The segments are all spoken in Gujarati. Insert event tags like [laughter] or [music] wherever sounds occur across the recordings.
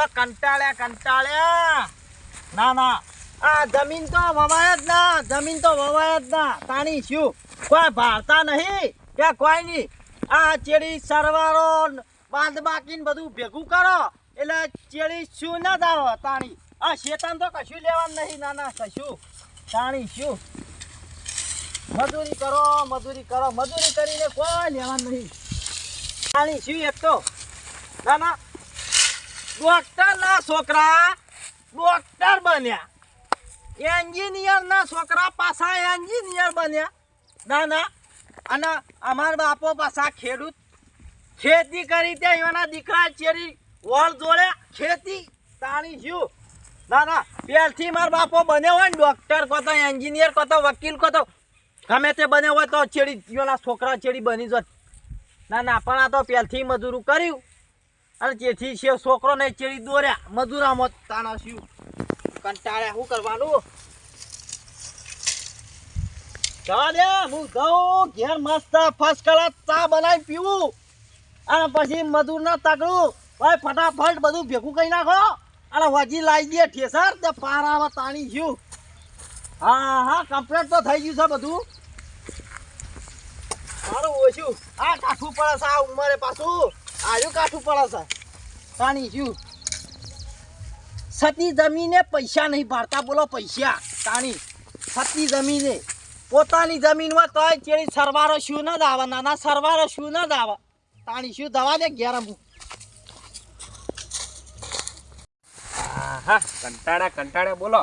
બોલો, કંટાળ્યા કંટાળ્યા. ના ના. આ જમીન તો વવાય જ ના, જમીન તો વવાય જ ના. તાણી શું? કોઈ ભારતા નહીં કે કોઈ નહીં? આ ચેડી સરવારો બાંધ બાકીને બધું ભેગું કરો. એટલે ચેડી શું ના દાવો, તાણી? આ શેતાન તો કશું લેવાનું નહીં. ના ના, કશું. તાણી શું? મજૂરી કરો મજૂરી કરો. મજૂરી કરીને કોઈ લેવાનું નહીં. તાણી શું એક તો? ના ના. ડોક્ટર ના છોકરા ડોક્ટર બન્યા. એન્જિનિયર ના છોકરા પાછા એન્જિનિયર બન્યા. ના ના અને અમાર બાપો પાછા ખેડૂત. ખેતી કરી ત્યાં એના દીકરા ચેરી વળ જોડે ખેતી તાણી જ્યુ. દાદા પેલથી મારા બાપો બન્યો હોય ને ડોક્ટર કો તો, એન્જિનિયર કો વકીલ કો ગમે તે બન્યો હોય તો ચેડી એના છોકરા ચેડી બની જત. ના ના પણ આ તો પહેલથી મજૂરું કર્યું. અને જેથી છે છોકરો ને ચેડી દોર્યા. મજૂરામાં તાણા શું કંટાળ્યા શું કરવાનું? જવા હું ઘેર મસ્ત ફર્સ્ટ ક્લાસ ચા બનાવી પીવું. પછી મજૂર ના તગડું ભાઈ, ફટાફટ બધું ભેગું કરી નાખો. અને વજી લાવી દે ઠેસર. તે પારાવા તાણી ગયું હા હા કમ્પ્લેટ તો થઈ ગયું છે બધું. સારું ઓછું. આ કાઠું પડે છે આ ઉંમરે પાછું. આયુ કાઠું પડે છે. તાણી શું સતી જમીને પૈસા નહીં ભરતા બોલો પૈસા, તાણી. સતી જમીને. પોતાની જમીનમાં તોય ચેડી સરવારો શું ના દાવા, નાના સરવારો શું ના દાવા. તાણી શું દવા દે ઘેર અમુક હા. કંટાળા કંટાળા બોલો.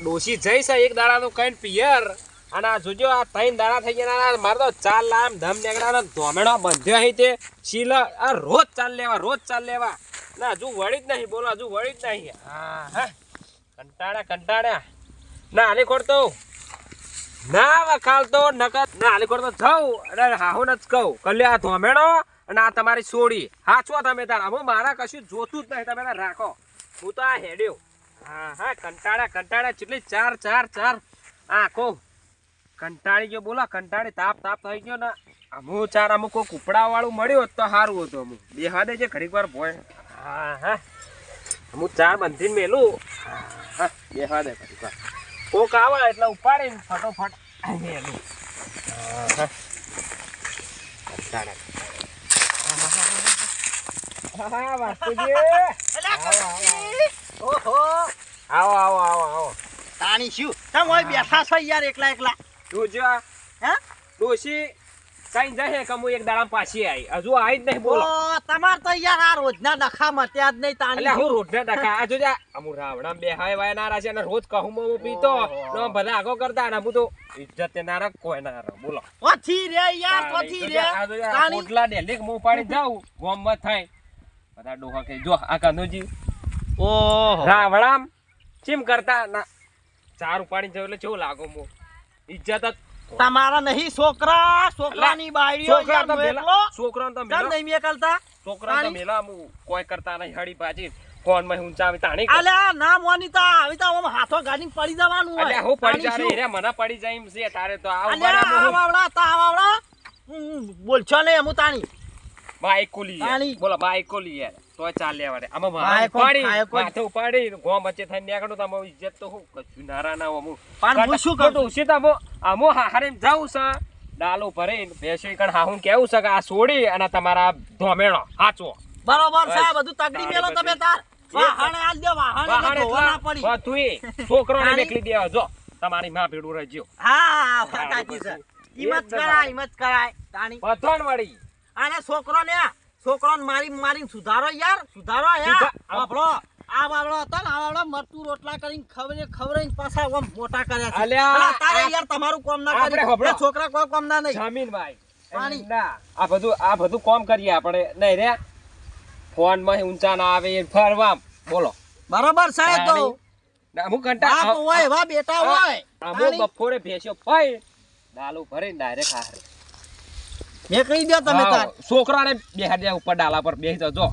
ડોસી જઈશ એક દાડાનું કઈ પિયર. અને આ જોજો, આ ત્રણ દાણા થઈ ગયા મારે તો ચાર લામ ધમ નીકળ્યા ધોમેણો બંધ્યો અહીં તે. શીલ, આ રોજ ચાલ લેવા, રોજ ચાલ લેવા. ના, હજુ વળી જ નહીં બોલો, હજુ વળી જ નહીં. હા હા. કંટાળ્યા કંટાળ્યા. ના આલી ખોડતો ના વખાલતો નકર. ના આલી ખોડતો જાઉં અને હાહુ જ કહું. કલ્યા આ ધોમેણો અને આ તમારી સોડી. છો તમે તારા. હું મારા કશું જોતું જ નહીં. તમે રાખો. હું તો આ હેડ્યો. હા હા, કંટાળ્યા કંટાળ્યા. ચેટલી ચાર ચાર ચાર. આખો કંટાળી ગયો બોલા કંટાળી તાપ તાપ થઈ ગયો ને. અમુ ચાર અમુક કોઈ કુપડા વાળું મળ્યું હોત તો સારું હતું અમુક. બે હાદે છે ઘડીક વાર ભોય. હા હા. અમુક ચાર બંધીને મેલું. હા હા બે હાદે ઘડીક વાર. કોક આવે એટલે ઉપાડીને ફટોફટ મેલું. હા હા. હા વાસ્તુજી ઓહો. આવો આવો આવો આવો. તાણી શું? તમે હોય બેઠા છો યાર એકલા એકલા. તું જો હે? ડોશી કઈ જાય કે હું એક દાડા પાછી આવી હજુ આવી જ નહીં બોલો. ઓ તમાર તો યાર આ રોજના ડખા મત્યા જ નહીં એટલે હું રોટને ડકા આ જોજે અમુ રાવણા બે હાય વાય નારા છે અને રોજ કહું મો પીતો. ને બધા આગો કરતા ને હું તો ઇજ્જત તે નારા કોઈ ના બોલો. ઓથી રે યાર ઓથી રે. આ જોજે આ તાણી. પોટલા ડેલી હું પાડી જાઉં. ગોમમાં થાય. બધા ડોહા કે જો આ કાનોજી. ઓહો. રાવણામ ચીમ કરતા? ના ચાર ઉપાડી જવું એટલે કેવું લાગો મો? ઇજ્જત તમારા નહીં છોકરા છોકરાની બાયડીઓ છોકરા યાર તો મેકલો મેલા છોકરા તો કેમ નહીં મેકલતા છોકરા તો મેલા હું કોઈ કરતા નહીં. હડી પાછી ફોનમાં ઊંચા આવી તાણી અલ્યા ના મોનીતા આવી તો ઓમ હાથો ગાડી પડી જવાનું અલ્યા હું પડી જા રે મને પડી જાય છે તારે તો આ અલ્યા આ તા આ બોલ છો ને હું તાણી. બાઈક કોલી બોલો બાઈક કોલી યાર તો ચાલ લેવા આમાં માથે ઉપાડી માથે ઉપાડી ગોમ વચ્ચે થઈને નીકળું તો ઇજ્જત તો હું કશું નારા ના હું પણ હું શું કરું? ઉસી તો આમો હારે જાઉં છે ડાલો ભરે ભેંસી કણ હાહું કેવું છે કે આ સોડી અને તમારા ધોમેણો. હાચો બરોબર છે બધું તગડી મેલો તમે તાર. વાહણે આલ દે વાહણે વાહણ ના એટલા પડી બધુંય છોકરોને. બેકલી દેવા. જો તમારી માં ભેડું રહેજો. હા છે. પછી. હિંમત કરાય. હિંમત કરાય તાણી. પથણ વળી. અને છોકરો ને છોકરો મારી મારી સુધારો યાર સુધારો યાર સુધા- આ બાબડો હતો ને આ બાબડો મરતું રોટલા કરીને ખવરે ખવરે પાછા આમ મોટા કર્યા છે. તારે યાર તમારું કામ ના કરી. છોકરા કોઈ કામ ના નહીં. જમીનભાઈ પાણી. ના. આ બધું આ બધું કોમ કરીએ આપણે. નહીં રે. ફોનમાં ઊંચા ના આવે ફરવા. બોલો. બરોબર સાહેબ તો. અમુક ઘંટા હોય એવા બેટા હોય. અમુક ભેસ્યો ફાઈ. ડાલું ભરી ડાયરેક્ટ હારે. મેકલી દો તમે તાર. છોકરાને બેહાડી દે ઉપર ડાલા પર બેસી જજો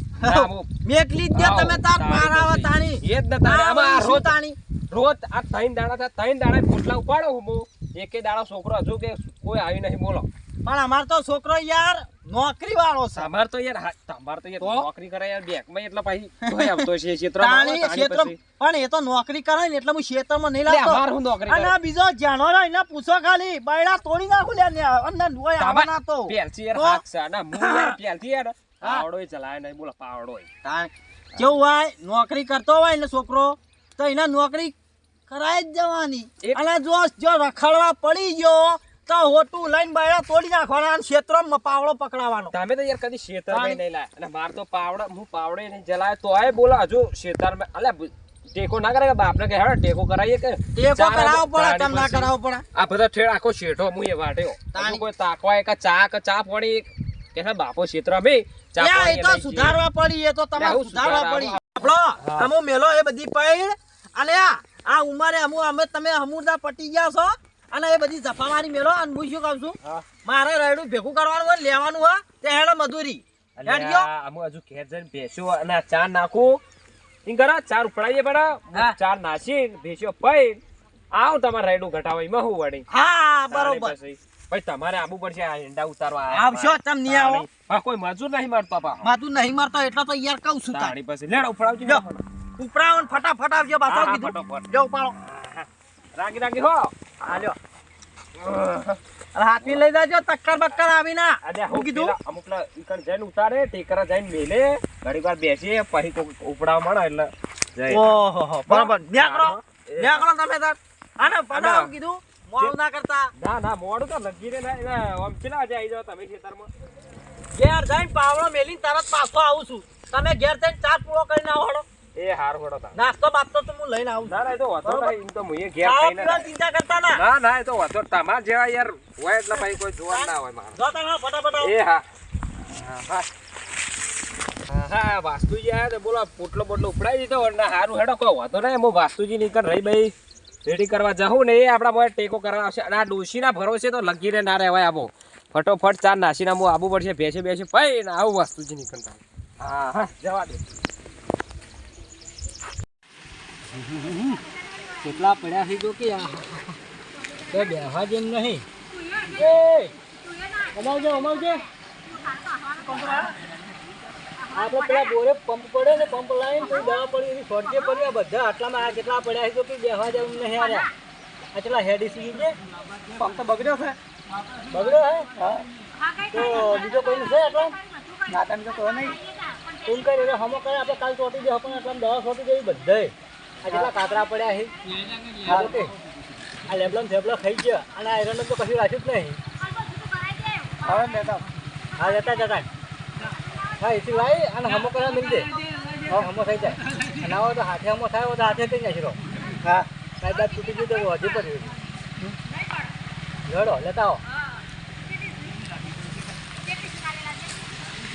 મેકલી દો તમે તાર મારાવા તાણી એ જ આમાં રોજ તાણી. રોજ આ ત્રણ દાડા ત્રણ દાડા પોટલા ઉપાડો હું એકે દાડો છોકરો હજુ કે કોઈ આવી નહીં બોલો. પણ અમાર તો છોકરો યાર નોકરી વાળો છે. અમાર તો યાર તમાર તો યાર નોકરી કરે યાર બેંકમાં એટલે પછી ભાઈ આવતો છે આવો, ક્ષેત્ર પણ એ તો નોકરી કરે ને એટલે હું ક્ષેત્રમાં નહીં લાગતો અમાર હું નોકરી અને બીજો જાણો રહ્યો એને પૂછો ખાલી બૈડા તોડી નાખું લે ને હોય તાબા- આવવાના તો. પેલથી યાર? હાથ છે. ના, હું યાર [laughs] પેલથી યાર. પાવડોય ચલાવે નહીં, બોલા પાવડોય. તાણ કેવું હોય? નોકરી કરતો હોય ને છોકરો તો એને નોકરી કરાય જ જવાની. અને જો જો રખડવા પડી ગયો તો હોટું લઈને બૈડા તોડી નાખવાના અને ક્ષેત્રમાં પાવડો પકડાવાનો તમે તો યાર કદી શેતરમાં નહીં લાયા. અને માર તો પાવડો હું પાવડો નહીં જલાય. તોય બોલો હજુ શેતરમાં અલ્યા ટેકો ના કરે કે બાપને કે હેડો ટેકો કરાવીએ કે ટેકો ચાર પડે તાણી ના પછી. પડે. આ બધા ઠેડ આખો શેઠો હું એ વાટ્યો તાણી. કોઈ તાકવા કે ચા કે ચા પાણી એના બાપો ચા એ તો સુધારવા પડી એ તો તમારે સુધારવા પડી. આપણો અમુ મેલો એ બધી પૈડ અને આ ઉમરે અમુ અમે તમે હમુરદા પટી ગયા છો? અને એ બધી જફામારી મેલો અને હું શું કહું છું? મારે રાયડું ભેગું કરવાનું હોય લેવાનું હોય તે હેડે મજૂરી હેડ ગયો. હજુ ઘેર જઈને ભેંસો અને ચા નાખું. ઈમ કરા ચાર ઉપડાવીએ પડા ચાર નાસી ભેંસો પઈ. આવ તમારે રાયડું ઘટાવા એમાં હું વળી. હા બરોબર. ભાઈ તમારે આબુ પડશે આ ઈંડા ઉતારવા આવશો તમ નહીં આવો. હા કોઈ મજૂર નહીં મારતો પા મજૂર નહીં મારતો એટલે તો યાર કહું છું તારી. પાસે લેડ ઉપડાવજો. ઉપડાવો ફટાફટ આવજો બાસાવ કીધું. જો ઉપાડો. રાગી રાગી હો. હા લ્યો લઈ જાજો ટક્કર બક્કર આવી ના અરે હું કીધું? અમુક ઈકણ જઈને ઉતારે ટેકરા જઈને મેલે ઘડીક વાર બેસીએ પછી કોક ઉપડાવવા મળે એટલે જય. ઓહો બરોબર. તમે તાર આને પડાવ કીધું? મોડું ના કરતા. ના ના મોડું તો લગી રે ના એટલે આવી જાવ તમે ખેતરમાં. ઘેર જઈને પાવડો મેલીને તરત પાછો આવું છું. તમે ઘેર જઈને ચાર પૂરો કરીને આવો એ હાર હોડો તા નાસ્તો બાસ્તો તો હું લઈને આવું. ના ના એ તો વાતો. નહીં એમ તો મુએ ઘેર ખાઈને પીવાની ચિંતા કરતા ના. ના ના એ તો વાંધો તમાર જેવા યાર હોય એટલે ભાઈ કોઈ જોવા ના હોય મારા. જો તમે ફટાફટ એ હા. હા હા. વાસ્તુજી આયા તો બોલો પોટલો બોટલો ઉપડાઈ દીધો અને હારું હેડો કોઈ વાતો નહીં. હું વાસ્તુજી નીકળ રહી ભાઈ રેડી કરવા જાઉં ને એ આપણા મોએ ટેકો કરવા આવશે. અને આ ડોશીના ભરોસે તો લગી રે ના રહેવાય આબો. ફટોફટ ચાર નાસીના હું આબુ પડશે બેસે બેસે. ભાઈ ને આવું વાસ્તુજી નીકળતા. હા હા જવા દે. કેટલા પડ્યા છે જો કે તે બેહવા જેમ નહીં. એ અમાવજે અમાવજે. આપણે પેલા બોરે પંપ પડે ને પંપ લાવીને તો દવા પડી એવી શોર્ટે પડી. આ બધા આટલામાં આ કેટલા પડ્યા છે તો કે બેહવા જેમ નહીં આ કેટલા હેડી સી છે પંપ તો બગડ્યો છે. બગડ્યો હે? હા. તો બીજો કોઈ નથી આટલા? નાતાન તો કહો નહીં. તું કઈ એટલે હમો કરે આપણે કાલ ચોટી દે પણ એટલા દવા છોટી દેવી બધાય કેટલા કાતરા પડ્યા છે? હા ઓકે આ લેબલમ થેબલો ખાઈ ગયા. અને આયરન તો કશું રાખ્યું જ નહીં. હવે લેતા હા લેતા જતા. હા એથી લાવી અને હમો કરવા મિલ દે હા હમો થઈ જાય. અને આવો તો હાથે હમો થાય તો હાથે થઈ જાય હા. કાંઈ બાદ તૂટી ગયું તો હજી પડ્યું લડો લેતા આવો.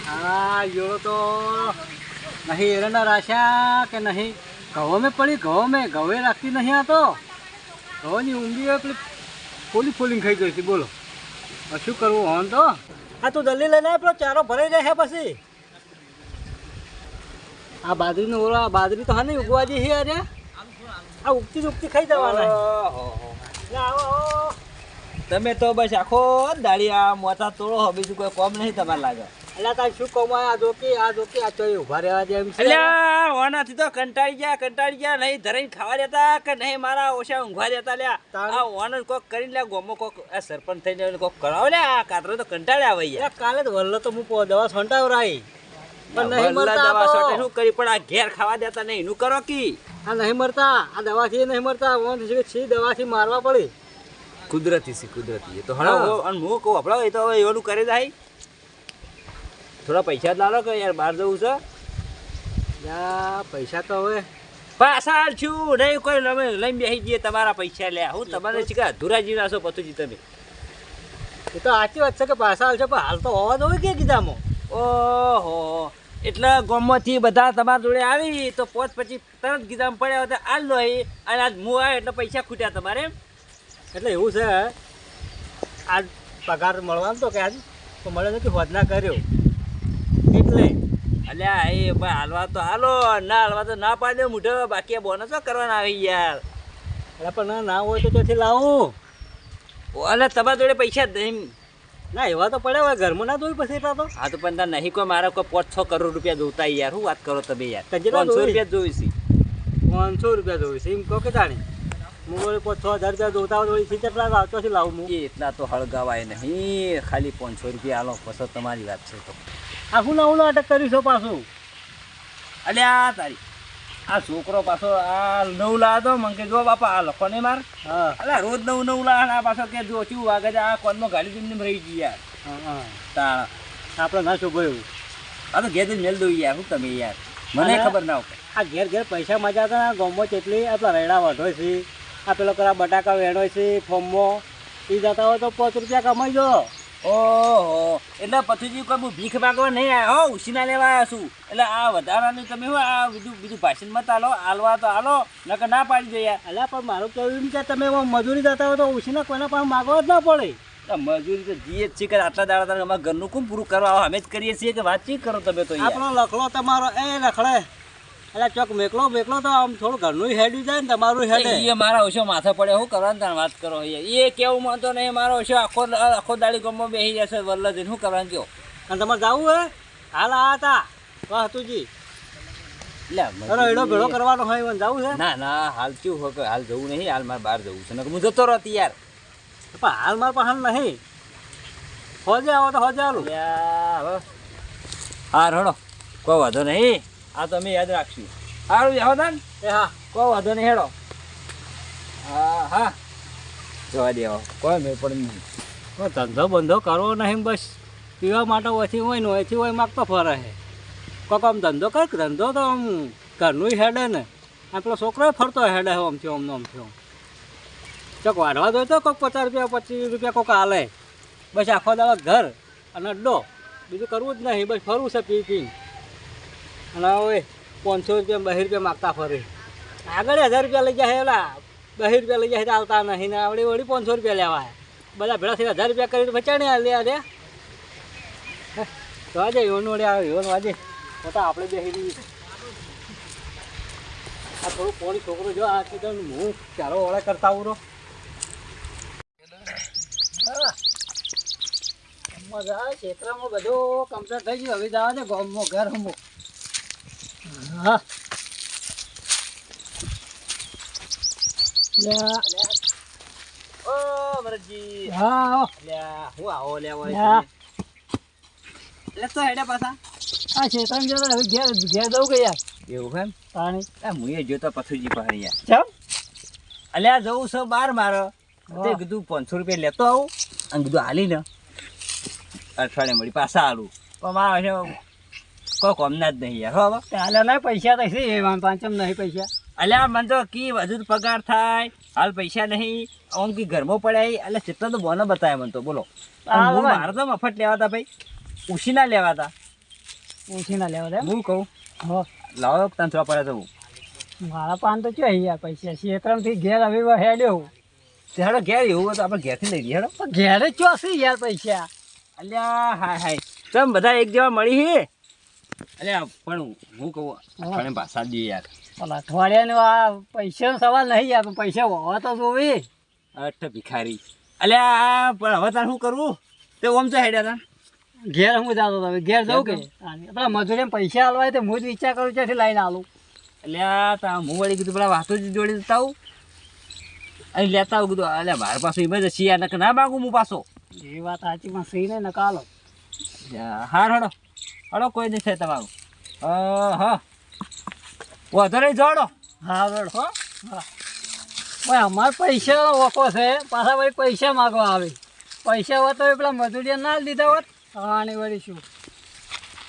હા યોળો તો નહીં એરંડા રાખ્યા કે નહીં? ઘઉં મેં પડી ઘઉં મેં ઘઉં રાખતી નહીં આ તો. ઘઉંની ઊંડી હોય પેલી ફોલી ફોલીને ખાઈ ગઈ હતી બોલો. શું કરવું હોન તો? હા તું જલ્દી લઈને આવ, પેલો ચારો ભરાઈ જાય હે પછી. આ બાજરીનો ઓળો આ બાજરી તો હા નહીં ઉગવા જઈ છે અરે. આ ઉગતી ઉગતી ખાઈ જવાના. તમે તો બસ આખો દાડી આ મોટા તોડો હો બીજું કોઈ કોમ નહીં તમારે લાગે. એટલે તાર શું કહું આ જોકી આ જોકી આ ચોઈ ઊભા રહેવા છે. અલ્યા ઓનાથી તો કંટાળી ગયા કંટાળી ગયા નહીં ધરાઈને ખાવા દેતા કે નહીં મારા ઓછા ઊંઘવા દેતા લ્યા. આ ઓન કોક કરીને લ્યા ગોમો કોક આ સરપંચ થઈને કોક કરાવો લ્યા આ કાતરો તો કંટાળ્યા ભાઈ યાર. કાલે જ વલ્લો તો હું દવા છંટાવ રાઈ. પણ નહીં મરતા દવા શું કરી? પણ આ ઘેર ખાવા દેતા નહીં એનું કરો કી? આ નહીં મરતા આ દવાથી નહીં મરતા ઓન છે દવાથી મારવા પડી. કુદરતી છે કુદરતી. એ તો. હળો અને હું કહું એ તો હવે એવાનું કરે જાય. થોડા પૈસા જ લાવો કે યાર બહાર જવું છે? પૈસા તો હવે. પાછા છું. નહીં કોઈ અમે લઈને બેસી જઈએ તમારા પૈસા લે હું તમારે શીખા અધૂરા જીવના છો પતુજી તમે? એ તો સાચી વાત છે કે પાછા છે પણ હાલ તો હોવા હોય કે કીધામાં? ઓહો. એટલે ગોમમાંથી બધા તમારા જોડે આવી તો પોચ પછી તરત ગીધામાં પડ્યા હતા આ લો અને આજ હું આવ્યો એટલે પૈસા ખૂટ્યા તમારે? એટલે એવું છે. આજ પગાર મળવાનો તો કે આજ? તો મળે નથી હોદના કર્યો? અલ્યા એ ભાઈ હાલવા તો હાલો ના હાલવા તો ના પાડે મૂઢો બાકી બોનસ કરવાના આવી યાર એટલે પણ ના હોય તો ત્યાંથી લાવું? અને તમારા જોડે પૈસા નહીં. ના એવા તો પડ્યા હોય ઘરમાં ના જોયું પછી એટલા તો? હા તો પણ તાર નહીં કોઈ મારે કોઈ પાંચ છ કરોડ રૂપિયા જોતા યાર શું વાત કરો તમે યાર. પાંચસો રૂપિયા જોઈ છે. પાંચસો રૂપિયા છે એમ કહો કે જાણે. હું બોલે પાંચ છ હજાર રૂપિયા જોતા હોય તો કેટલા આવતો છે લાવું એટલા તો હળગાવાય નહીં ખાલી પાંચસો રૂપિયા આલો પછી તમારી વાત છે તો. આખું નવું નાટક કર્યું છે પાછું? અલ્યા તારી. આ છોકરો પાછો આ નવ લાવો મને કે જો બાપા આ લખો ને માર. હા. અલ્યા રોજ નવ નવ લાવે આ પાછો કે જો ચેવું વાગે છે? આ કોનમાં ગાડી દીને રહી ગઈ યાર. હા હા. આપણે ના શોભાયું આ તો ઘેર મેલ દઉં યાર શું તમે યાર. મને ખબર ના હોય. આ ઘેર ઘેર પૈસા મજા હતા ને ગામમાં કેટલી આપણા રેડા વધો છે આ પેલો કરા બટાકા વેણો છે ફોમો એ જતા હોય તો પાંચ રૂપિયા કમાઈ દો. ઓહો એટલે પછી કોઈ હું ભીખ માગવા નહીં આવ્યો હો ઉછીના લેવા આવ્યો છું. એટલે આ વધારાનું તમે હું આ બીજું બીજું ભાષણ મત આલો આલવા તો આલો નકર ના પાડી જોઈએ એટલે પણ મારું કહેવું એમ કે તમે મજૂરી જતા હોય તો ઉછીના કોઈના પાસે માગવા જ ના પડે. મજૂરી તો જીએ જ છીએ કે આટલા દાડા તમે અમારા ઘરનું કોણ પૂરું કરવા અમે જ કરીએ છીએ કે વાતચીત કરો તમે તો આપણો લખડો તમારો એ લખડે. એટલે ચોક મેકલો મેકલો તો આમ થોડું ઘરનું હેડ્યું જાય ને તમારું હેડે. એ મારા ઓછો માથે પડે શું કરવાનું તાર વાત કરો એ કેવું માનતો નહીં મારો ઓછો આખો આખો દાડી ગમો બેસી જશે વલ્લ જઈને શું કરવાનું કહો અને તમારે જવું હે? હાલ આ હતા. વાહ તુજી એટલે એડો ભેળો કરવાનો હોય મને જવું છે ના ના હાલ કેવું હોય હાલ જવું નહીં હાલ મારે બહાર જવું છે. નકર હું જતો રહેતી યાર. પણ હાલ મારા પાસે નહીં. હોજે આવો તો હોજે આલું. હવે. હા રડો કોઈ વાંધો નહીં. આ તમે યાદ રાખશું. સારું તાન. એ હા. કોઈ વાંધો નહીં હેડો. હા હા. જોવા દેવો કોઈ મેં પણ નહીં. કોઈ ધંધો બંધો કરવો નહીં બસ. પીવા માટે ઓછી હોય ને ઓછી હોય માગતો ફરે છે કોક આમ ધંધો કર ધંધો તો આમ ઘરનું હેડે ને. આ પેલો છોકરો ફરતો હેડે આમ થયો આમ આમ. થયો ચોક વાઢવા દો તો કોઈક પચાસ રૂપિયા પચીસ રૂપિયા કોઈક હાલે બસ આખો દાવા ઘર અને અડ્ડો. બીજું કરવું જ નહીં બસ ફરવું છે પી પી અને પાંચસો રૂપિયા બહી રૂપિયા માગતા ફરે. આગળ હજાર રૂપિયા લઈ જાય એલા બહી રૂપિયા લઈ જાય આવતા નહીં ને આવડે વળી પાંચસો રૂપિયા લેવા બધા ભેળા થઈ હજાર રૂપિયા કરીને બચાણી લે અરે તો આજે યોન વડે આવે યોન વાજે તો આપણે બેસી આ થોડું પોણી છોકરો જો, આ કીધું હું ચારો ઓળે કરતા આવું રહો મજા ક્ષેત્રમાં બધું કમ્પ્લીટ થઈ ગયું. હવે જવા દે ગામમાં ઘર હમો હા. ઓ ભરતજી હા. લ્યા હું આવો લ્યા. લે તો હેડે પાછા. આ ક્ષેત્રમાં જતા હવે ઘેર ઘેર જવું કે યાર? એવું એમ? પાણી. આ મુએ જોતો પથુજી પાસે યાર. ચમ? અલ્યા જવું છે બાર મારો. તે કીધું પાંચસો રૂપિયા લેતો આવું. અને કીધું હાલી ને અઠવાડિયે મળી પાછા હાલું પણ મારા કોઈ કોમના જ નહીં યાર. હો હવે. ચાલે ના પૈસા તો છે એમાં પાંચમ નહીં પૈસા? અલ્યા મને તો કી વધુ પગાર થાય. હાલ પૈસા નહીં. આમ કી ઘરમાં પડ્યા એટલે ચિત્ર તો બોનો બતાવે મને તો બોલો. હા, હું. મારે તો મફત લેવા હતા ભાઈ. ઉછીના લેવા હતા ઓછી ના લેવા હતા હું કહું? હો. લાવો તને થોડા પડ્યા તો હું. મારા પાન તો ક્યાં યાર પૈસા ક્ષેત્રમથી ઘેર હવે હેડ્યો હેડો ઘેર એવું હોય તો આપણે ઘેરથી લઈ લઈએ હેડો. ઘેરે ચોસી યાર પૈસા? અલ્યા હાય હાય. ચમ બધા એક જેવા મળી હે? અલ્યા પણ હું કહું અઠવાડિયે પાછા જ યાર. પણ અઠવાડિયાનો આ પૈસાનો સવાલ નહીં યાર પૈસા હોવા તો જોવી અઠ ભિખારી. અલ્યા પણ હવે તાર શું કરવું? તે ઓમ તો હેડ્યા તા ઘેર હું જાતો તમે ઘેર જવું કે? પેલા મજૂરી પૈસા હાલવાય તો હું જ વિચાર કરું છે લઈને આલું. અલ્યા તા હું વળી કીધું પેલા વાતો જ જોડી દેતા આવું. અને લેતા આવું કીધું અલ્યા મારા પાસે ઇમરજન્સી યાર નક ના માગું હું પાછો. એ વાત સાચી પણ સહી ને નકાલો હાર હડો. હડો કોઈ નહીં થાય તમારું. હા. વધુ નહીં જોડો હા જોડો હો. હા ભાઈ અમારે પૈસા ઓકો છે. પાછા ભાઈ પૈસા માગવા આવે. પૈસા હોત તો પેલા મજૂરીએ ના લીધા હોત. આની વળી શું?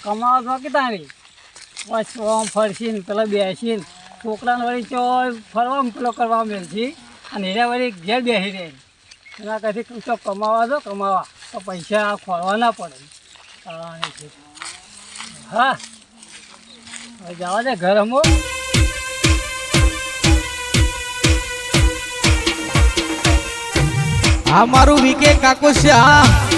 કમાવા તો કીધા નહીં બસ આમ ફરશીને પેલા બેસીને. છોકરાને વળી ચો ફરવા પેલો કરવા મેળશી અને એને વળી ઘેર બેસી રહે. એના કદી તો કમાવા દો કમાવા. તો પૈસા ખોરવા ના પડે. શું. હા. જવા દે ઘર અમો આ મારું વીકે કાકો હા